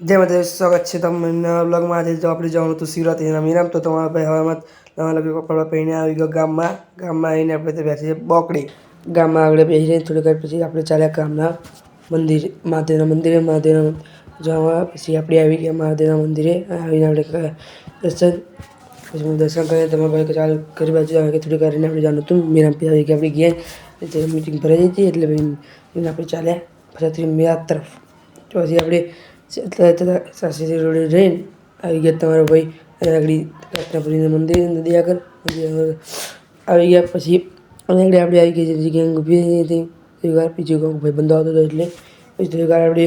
જય માતા સ્વાગત છે તમને બ્લોગમાં આજે જો આપણે જવાનું હતું શિવરાત્રિના મીરામ તો તમારા ભાઈ હવામાં નવા લગ્ન કપડા પહેરીને આવી ગયો ગામમાં. ગામમાં આવીને આપણે બેસીએ બોકડી. ગામમાં આગળ બેસીને થોડીક વાર પછી આપણે ચાલ્યા ગામના મંદિર, મહાદેવના મંદિરે, મહાદેવના જવા. પછી આપણે આવી ગયા મહાદેવના મંદિરે. આવીને આપણે દર્શન, પછી દર્શન કરીને તમારા ભાઈ ચાલુ ઘર બાજુ આવે કે થોડીક કરીને આપણે જવાનું. હતું મેળામાં આવી ગયા, આપણે ગયા એટલે મિટિંગ ભરાઈ જતી, એટલે પછી આપણે ચાલ્યા પછી મેળા તરફ. પછી આપણે એટલા રોડે રહીને આવી ગયા તમારો ભાઈ આગળ રત્નાપુરીના મંદિર નદી આગળ. આવી ગયા પછી અને આગળ આપણે આવી ગઈ જે ગેંગ ઊભી રહી હતી. થોડી વાર બીજો ભાઈ બંધો આવતો હતો એટલે પછી થોડી વાર આપણે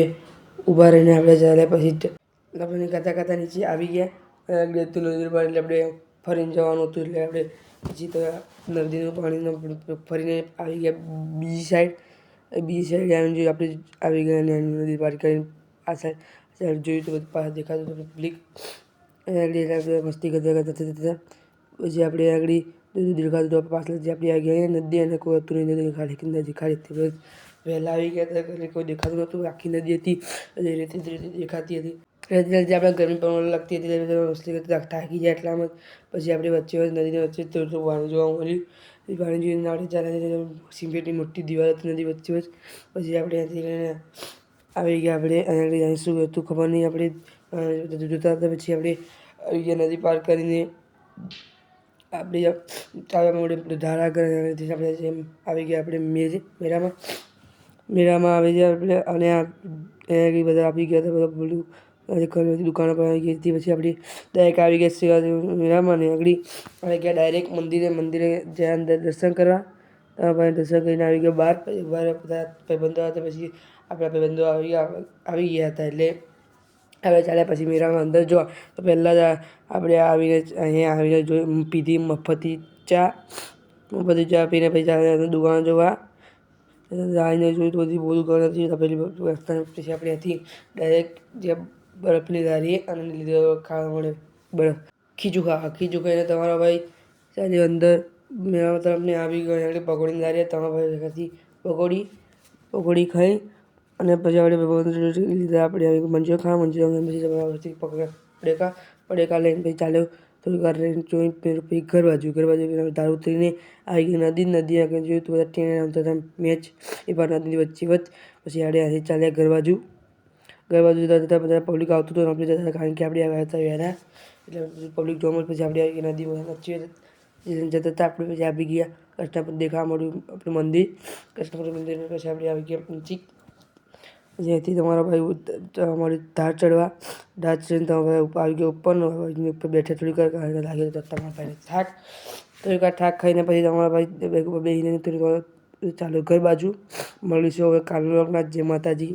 ઊભા રહીને આપણે ચાલ્યા પછી આપણે ગાતા ગાતા નીચે આવી ગયા અને આગળ હતું નદી પર એટલે આપણે ફરીને જવાનું હતું એટલે આપણે પછી તો નદીનું પાણીનો ફરીને આવી ગયા બીજી સાઈડ. બીજી સાઈડ આવીને જોયું આપણે આવી ગયા અને નદી પાર કરીને આ સાઈડ જોયું તો બધું પાછળ દેખાતું હતું પબ્લિક મસ્તી કરતા કરતા થતા થતા પછી આપણે આગળ દૂધ દેખાતું હતું પાછળ જે આપણે આવી ગયા નદી અને કોઈ હતું નહીં, નદી ખાલી નદી ખાલી વહેલા આવી ગયા હતા, એટલે કોઈ દેખાતું નહોતું આખી નદી હતી, અને રીતે રીતે દેખાતી હતી. રેતી રેતી આપણે ગરમી પણ લાગતી હતી ત્યારે મસ્તી કરતા થાકી જાય એટલામાં પછી આપણે વચ્ચે નદીને વચ્ચે થોડું પાણી જોવા મળ્યું. પાણી જોઈને આપણે ચાલે સિમેન્ટની મોટી દિવાલ હતી, નદી વચ્ચે પછી આપણે ત્યાંથી આવી ગયા. આપણે આગળ અહીં શું હતું ખબર નહીં, આપણે જોતા હતા, પછી આપણે આવી ગયા નદી પાર કરીને. આપણે ચાલવા માંડ્યું ધારા આગળ આપણે જેમ આવી ગયા, આપણે મેજ મેળામાં મેળામાં આવી ગયા, આપણે, અને અહીંયા બધા આવી ગયા હતા, બધા બોલું દુકાનો પર આવી ગઈ હતી પછી આપણી ડાયરેક્ટ આવી ગયા શિવાજી મેળામાં ને આગળ આવી ગયા ડાયરેક્ટ મંદિરે મંદિરે જ્યાં અંદર દર્શન કરવા. ત્યાં ભાઈ દર્શન કરીને આવી ગયા. બહાર પછી બહાર બધા ભાઈબંધો હતા પછી આપણા ભાઈબંધો આવી ગયા આવી ગયા હતા એટલે હવે ચાલ્યા પછી મેળામાં અંદર જો તો પહેલાં જ આપણે આવીને અહીંયા આવીને જોઈ પીધી મફતી ચા. મફતી ચા પીને પછી ચાલ્યા દુકાન જોવા. આવીને જોયું તો બધી બહુ દુકાન હતી તપેલી પછી આપણે હતી ડાયરેક્ટ જે બરફની લારીએ અને લીધો ખાવા મળે બરફ. ખીચું ખાવા ખીચું ખાઈને તમારો ભાઈ ચાલ્યો અંદર. મેળા તરફને આવી ગયો એટલે પકોડીની લારીએ તમારા ત્યાંથી પકોડી પકોડી ખાઈ અને પછી આપણે ભગવાન લીધા આપણે આવી મંચુરિયન ખાવા મંચુરિયન પછી તમારાથી પકડા પડેકા પડેકા લઈને પછી ચાલ્યો. થોડીક વાર રહીને પછી ઘર બાજુ ઘર બાજુ દારૂ ઉતરીને આવી ગઈ નદી નદી આગળ જોયું તો બધા ટ્રેન આવતા હતા મેચ. એ પણ નદી વચ્ચે વચ્ચ. પછી આડે આથી ચાલ્યા ઘર બાજુ. ઘર બાજુ જતા જતા બધા પબ્લિક આવતું હતું આપણે જતા કારણ કે આપણે આવ્યા હતા વહેલા. એટલે પબ્લિક જોવા મળે પછી આપણે આવી ગઈ નદી વચ્ચે જતા હતા આપણે પછી આવી ગયા. કૃષ્ણપુર દેખાવા મળ્યું આપણું મંદિર. કૃષ્ણપુર મંદિર પછી આપણે આવી ગયા નજીક જેથી તમારા ભાઈ અમારી ધાર ચડવા. ધાર ચડીને તમારા ભાઈ ઉપર આવી ગયો ઉપરનો ઉપર બેઠા થોડીક વાર કારણે લાગી તો તમારા ભાઈને થાક. થોડીક થાક ખાઈને પછી તમારા ભાઈ બેહીને થોડીક ચાલો ઘર બાજુ. મળીશું હવે કાલનો લોકનાથ જે માતાજી.